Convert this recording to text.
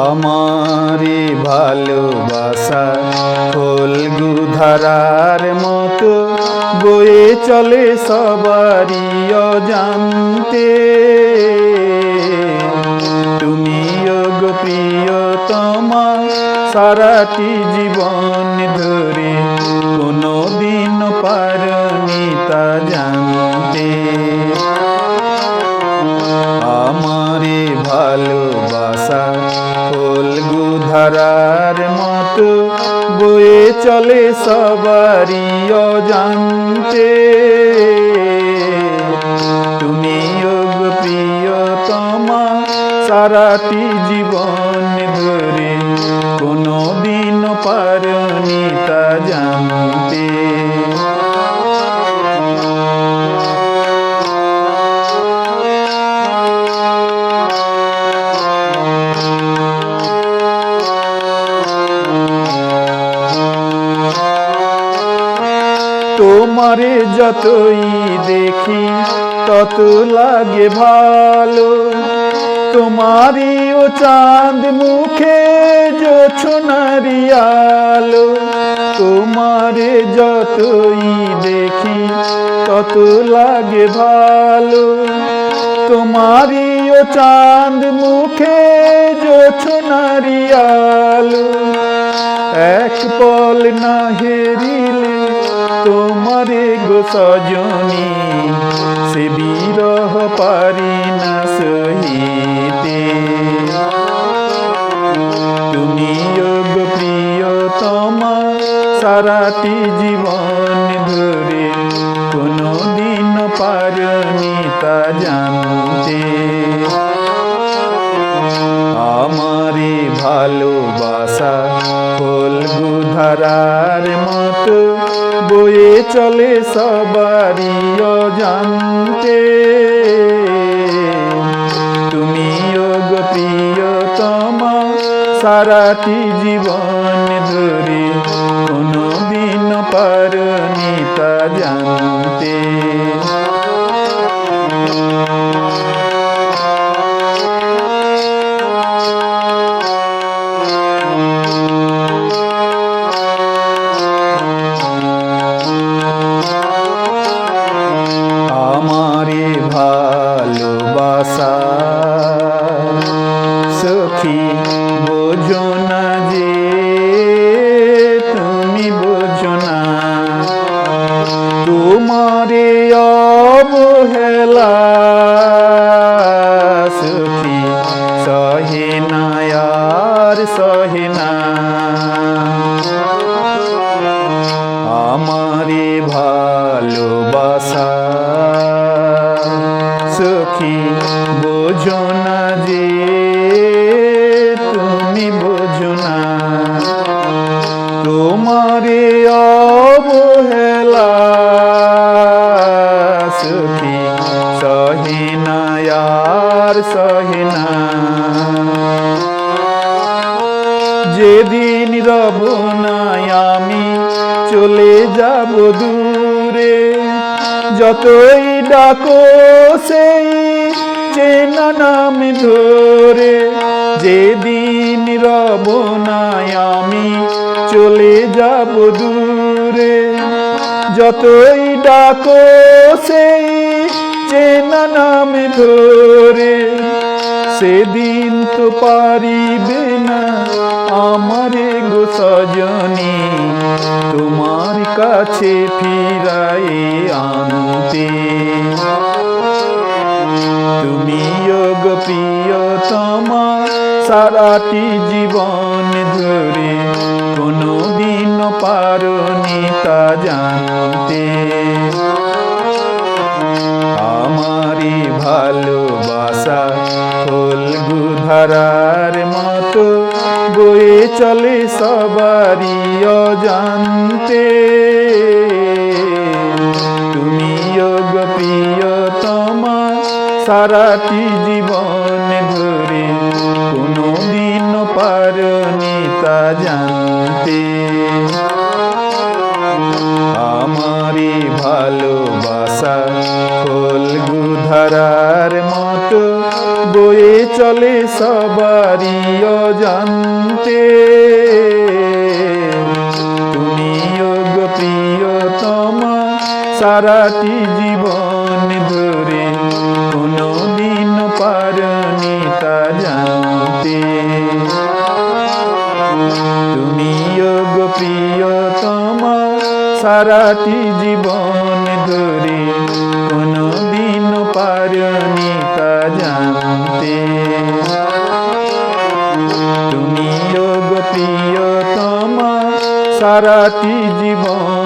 আমারে ভালোবাসা ফলগু ধারার মতো বয়ে চলে সবারই অজান্তে। তুমি গো প্রিয়তমা সারাটি জীবন ধারার মতো বয়ে চলে সবারই অজান্তে। তুমি যোগ প্রিয়তমা সারাটি জীবন তোমারে যতই দেখি তত লাগে ভালো। তোমারই ও চাঁদ মুখে জোছনারি আলো। তোমারে যতই দেখি তত লাগে ভালো। তোমারই ও চাঁদ মুখে জোছনারি আলো। এক পল না হেরিলে তোমারে গো সজনী, সে বিরহ পারি না সহিতে তুমি যোগ প্রিয়তমা, সারাটি জীবন ধরে কোনো দিন পারনি তা জানতে। চলে সবারই জানতে তুমিও তোমার সারাটি জীবন ধরে কোনো দিন পারনি ভালোবাসা না যে তুমি বোঝো না। তোমারে অবহেলা আর সহে না। যেদিন রব নাই, আমি চলে যাব দূরে। যতই ডাকো সেই চেনা নাম ধরে, যেদিন রব নাই আমি চলে যাব দূরে। যতই ডাকো সেই চেনা নাম ধরে, সেদিন তো পারিবে না আমারে গো সজনী। তোমার কাছে ফিরাই আনতে। তুমি যোগ প্রিয়তমা, সারাটি জীবন ধরে কোনো দিন পারনি তা জানতে। আমারি ভালোবাসা ফলগু ধারার মতো, বয়ে চলে সবারই অজান্তে। সারাটি জীবন ধরে কোনো দিন পারনি তা জানতে। আমারি ভালোবাসা ফলগু ধারার মতো, বয়ে চলে সবারই প্রিয়তমা সারাটি পারনি তা জানতে তুমি যোগ প্রিয়তমা সারাটি জীবন ধরে কোনদিন পারনি তা জানতে তুমি যোগ প্রিয়তমা, সারাটি জীবন